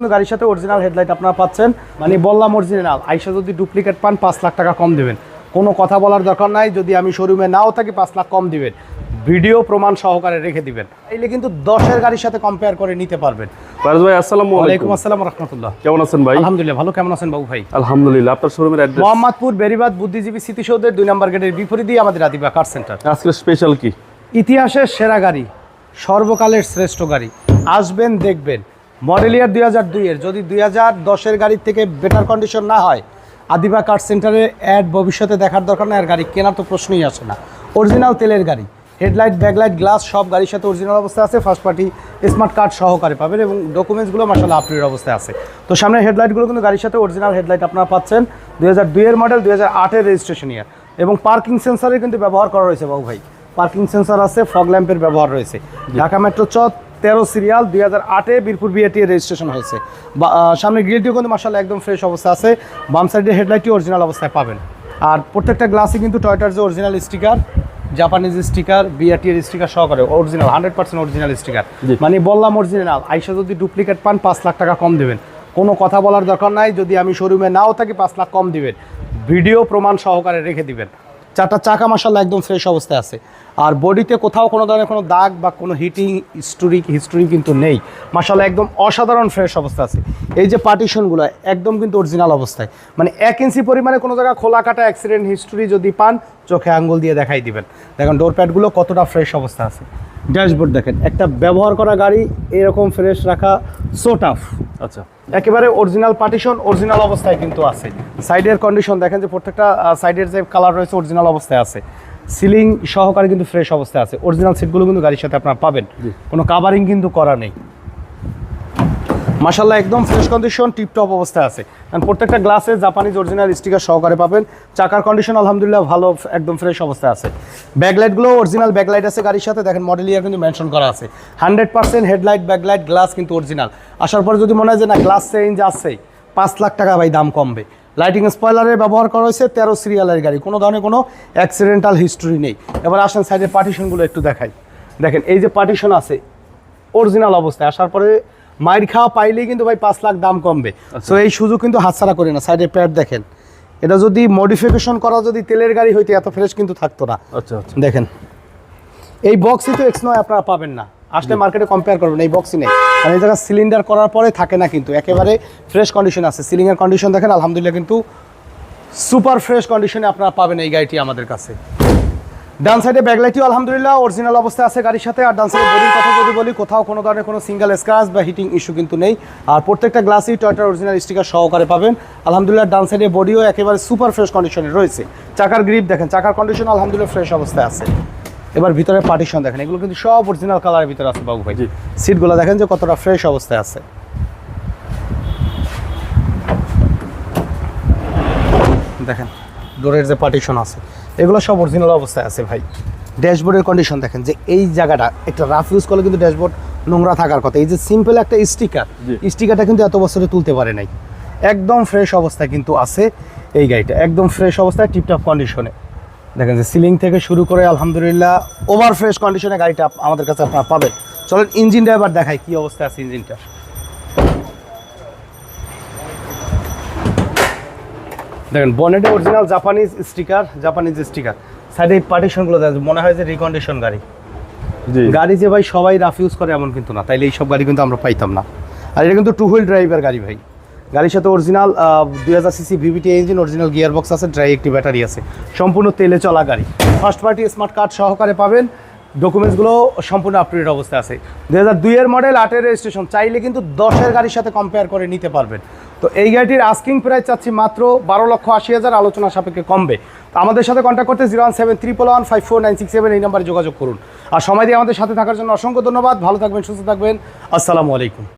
কিন্তু গাড়ির সাথে অরিজিনাল হেডলাইট আপনারা পাচ্ছেন। মানে বললাম অরিজিনাল আইসা যদি ডুপ্লিকেট পান পাঁচ লাখ টাকা কম দেবেন। কোনো কথা বলার দরকার নাই যদি আমি শোরুমে নাও থাকি পাঁচ লাখ কম দিবেন। ভিডিও প্রমাণ সহকারে রেখে দিবেন। এইলে কিন্তু দশের গাড়ির সাথে কম্পেয়ার করে নিতে পারবেন। ফারুজ ভাই আসসালামু আলাইকুম। আসসালাম রহমতুল্লাহ কেমন আছেন ভাই? আলহামদুলিল্লাহ ভালো। কেমন আছেন বাবু ভাই? আলহামদুলিল্লাহ আপনার শোরুমের অ্যাড্রেস মোহাম্মদপুর বেরিবাদ বুদ্ধিজীবী স্মৃতিসৌধের দুই নম্বর গেটের বিপরীতে আমাদের আদিবা কার সেন্টার আজকে স্পেশাল কি? ইতিহাসের সেরা গাড়ি সর্বকালের শ্রেষ্ঠ গাড়ি। আসবেন দেখবেন। মডেল ইয়ার দুই হাজার দুইয়ের যদি দুই হাজার দশের গাড়ির থেকে বেটার কন্ডিশন না হয়, আদিবা কার সেন্টারে অ্যাড ভবিষ্যতে দেখার দরকার নাই, আর গাড়ি কেনার তো প্রশ্নই আসে না। অরিজিনাল তেলের গাড়ি হেডলাইট ব্যাকলাইট গ্লাস সব গাড়ির সাথে অরিজিনাল অবস্থায় আছে ফার্স্ট পার্টি স্মার্ট কার্ড সহকারে পাবেন এবং ডকুমেন্টসগুলো মাসাল্লাহ আপডেট অবস্থায় আছে। তো সামনের হেডলাইটগুলো কিন্তু গাড়ির সাথে অরিজিনাল হেডলাইট আপনারা পাচ্ছেন, দুই হাজার দুইয়ের মডেল দুই হাজার আটের রেজিস্ট্রেশন ইয়ার এবং পার্কিং সেন্সারের কিন্তু ব্যবহার করা রয়েছে বাবু ভাই। পার্কিং সেন্সার আছে ফগ ল্যাম্পের ব্যবহার রয়েছে। ঢাকা মেট্রো চ তেরো সিরিয়াল দুই হাজার আটে বীরপুর বিএটি রেজিস্ট্রেশন হয়েছে। সামনে গ্রিলটিও কিন্তু মার্শাল একদম ফ্রেশ অবস্থা আছে। বাম সাইডের হেডলাইটটি অরিজিনাল অবস্থায় পাবেন। আর প্রত্যেকটা গ্লাসই কিন্তু টয়টার যে original sticker Japanese sticker BRT এর স্টিকার সহকারে original hundred percent original sticker মানে বললাম অরিজিনাল আইসা যদি ডুপ্লিকেট পান পাঁচ লাখ টাকা কম দেবেন। কোনো কথা বলার দরকার নাই যদি আমি শোরুমে নাও থাকি পাঁচ লাখ কম দিবেন। ভিডিও প্রমাণ সহকারে রেখে দিবেন। চারটা চাকা মাসাল্লাহ একদম ফ্রেশ অবস্থায় আছে। আর বডিতে কোথাও কোনো ধরনের কোনো দাগ বা কোনো হিটিং হিস্টোরিক হিস্টোরি কিন্তু নেই। মাসাল্লাহ একদম অসাধারণ ফ্রেশ অবস্থা আছে। এই যে পার্টিশনগুলো একদম কিন্তু অরিজিনাল অবস্থায়। মানে এক ইঞ্চি পরিমাণে কোনো জায়গায় খোলা কাটা অ্যাক্সিডেন্ট হিস্টোরি যদি পান, চোখে আঙ্গুল দিয়ে দেখাই দিবেন। দেখেন ডোর প্যাডগুলো কতটা ফ্রেশ অবস্থা আছে। ড্যাশবোর্ড দেখেন, একটা ব্যবহার করা গাড়ি এরকম ফ্রেশ রাখা সো টাফ আচ্ছা। একেবারে অরিজিনাল পার্টিশন অরিজিনাল অবস্থায় কিন্তু আছে। সাইডের কন্ডিশন দেখেন যে প্রত্যেকটা সাইডের যে কালার রয়েছে অরিজিনাল অবস্থায় আছে। সিলিং সহকারে কিন্তু ফ্রেশ অবস্থায় আছে। অরিজিনাল সিটগুলো কিন্তু গাড়ির সাথে আপনারা পাবেন। কোনো কাভারিং কিন্তু করা নেই। মাসাল্লাহ একদম ফ্রেশ কন্ডিশন টিপটপ অবস্থায় আছে। কারণ প্রত্যেকটা গ্লাসে জাপানিজ অরিজিনাল স্টিকার সহকারে পাবেন। চাকার কন্ডিশন আলহামদুলিল্লাহ ভালো, একদম ফ্রেশ অবস্থায় আছে। ব্যাকলাইটগুলো অরিজিনাল ব্যাকলাইট আছে গাড়ির সাথে। দেখেন মডেল ইয়ার কিন্তু মেনশন করা আছে। Hundred percent headlight backlight glass কিন্তু অরিজিনাল আসার পরে যদি মনে হয় যে না গ্লাস চেঞ্জ আসছেই পাঁচ লাখ টাকা ভাই দাম কমবে। লাইটিং স্পয়লারের ব্যবহার করা হয়েছে তেরো সিরিয়ালের গাড়ি। কোনো ধরনের কোনো অ্যাক্সিডেন্টাল হিস্টোরি নেই। এবার আসেন সাইডের পার্টিশনগুলো একটু দেখাই। দেখেন, এই যে পার্টিশন আছে অরিজিনাল অবস্থায়। আসার পরে মাইর খাওয়া পাইলেই কিন্তু ভাই পাঁচ লাখ দাম কমবে। সো এই সুযোগ কিন্তু হাতছাড়া করে না সাইডে প্যাড দেখেন। এটা যদি মডিফিকেশন করা যদি তেলের গাড়ি হইতে এত ফ্রেশ কিন্তু থাকতো না। আচ্ছা আচ্ছা। দেখেন এই বক্সই তো এক্স নয় আপনারা পাবেন না। আসলে মার্কেটে কম্পেয়ার করবেন এই বক্সই নেই। কারণ এই জায়গায় সিলিন্ডার করার পরে থাকে না কিন্তু একেবারে ফ্রেশ কন্ডিশন আছে। সিলিংয়ের কন্ডিশন দেখেন আলহামদুলিল্লাহ কিন্তু সুপার ফ্রেশ কন্ডিশনে আপনারা পাবেন এই গাড়িটি আমাদের কাছে। ডান সাইডে ব্যাকলাইটটিও আলহামদুলিল্লাহ অরিজিনাল অবস্থায় আছে গাড়ির সাথে। আর ডান সাইডে বডির কথা যদি বলি কোথাও কোনো ধরনের কোনো সিঙ্গেল স্ক্র্যাচ বা হিটিং ইস্যু কিন্তু নেই। আর প্রত্যেকটা গ্লাসই টয়টার অরিজিনাল স্টিকার সহকারে পাবেন। আলহামদুলিল্লাহ ডান সাইডে বডিও একেবারে সুপার ফ্রেশ কন্ডিশনে রয়েছে। চাকার গ্রিপ দেখেন চাকার কন্ডিশন আলহামদুলিল্লাহ ফ্রেশ অবস্থায় আছে। এবার ভিতরে পার্টিশন দেখেন এগুলো কিন্তু সব অরিজিনাল কালারের ভিতরে আছে বাবু ভাই। সিটগুলো দেখেন যে কতটা ফ্রেশ অবস্থায় আছে। দেখেন ডোরের যে পার্টিশন আছে এগুলো সব অরিজিনাল অবস্থায় আছে ভাই। ড্যাশবোর্ডের কন্ডিশন দেখেন যে এই জায়গাটা একটা রাফ ইউজ করলে কিন্তু ড্যাশবোর্ড নোংরা থাকার কথা। এই যে সিম্পল একটা স্টিকার। স্টিকারটা কিন্তু এত বছরে তুলতে পারে নাই। একদম ফ্রেশ অবস্থায় কিন্তু আছে এই গাড়িটা। একদম ফ্রেশ অবস্থায় টিপটপ কন্ডিশনে দেখেন যে সিলিং থেকে শুরু করে আলহামদুলিল্লাহ ওভার ফ্রেশ কন্ডিশনে গাড়িটা আমাদের কাছে আপনারা পাবেন। চলেন ইঞ্জিনটা এবার দেখাই কি অবস্থায় আছে ইঞ্জিনটা দেখেন বনেটে original Japanese sticker Japanese sticker সাইডে পার্টিশনগুলো দেখেন মনে হয় যে রিকন্ডিশন গাড়ি। জি। গাড়ি যে ভাই সবাই রাফ ইউজ করে এমন কিন্তু না তাইলে এইসব গাড়ি কিন্তু আমরা পাইতাম না। আর এটা কিন্তু টু হুইল ড্রাইভার গাড়ি ভাই। গাড়ির সাথে অরিজিনাল দুই হাজার CC VVT engine original gear box আছে ড্রাই একটি ব্যাটারি আছে। সম্পূর্ণ তেলে চলা গাড়ি। ফার্স্ট পার্টি স্মার্ট কার্ড সহকারে পাবেন। ডকুমেন্টসগুলো সম্পূর্ণ আপডেট অবস্থায় আছে। দু হাজার দুইয়ের মডেল আটের রেজিস্ট্রেশন চাইলে কিন্তু দশের গাড়ির সাথে কম্পেয়ার করে নিতে পারবেন। তো এই গাড়িটির আস্কিং প্রাইস চাচ্ছি মাত্র বারো লক্ষ আশি হাজার, আলোচনা সাপেক্ষে কমবে। তো আমাদের সাথে কন্ট্যাক্ট করতে zero one seven triple one five four nine six seven এই নাম্বারে যোগাযোগ করুন। আর সময় দিয়ে আমাদের সাথে থাকার জন্য অসংখ্য ধন্যবাদ। ভালো থাকবেন, সুস্থ থাকবেন। আসসালামু আলাইকুম।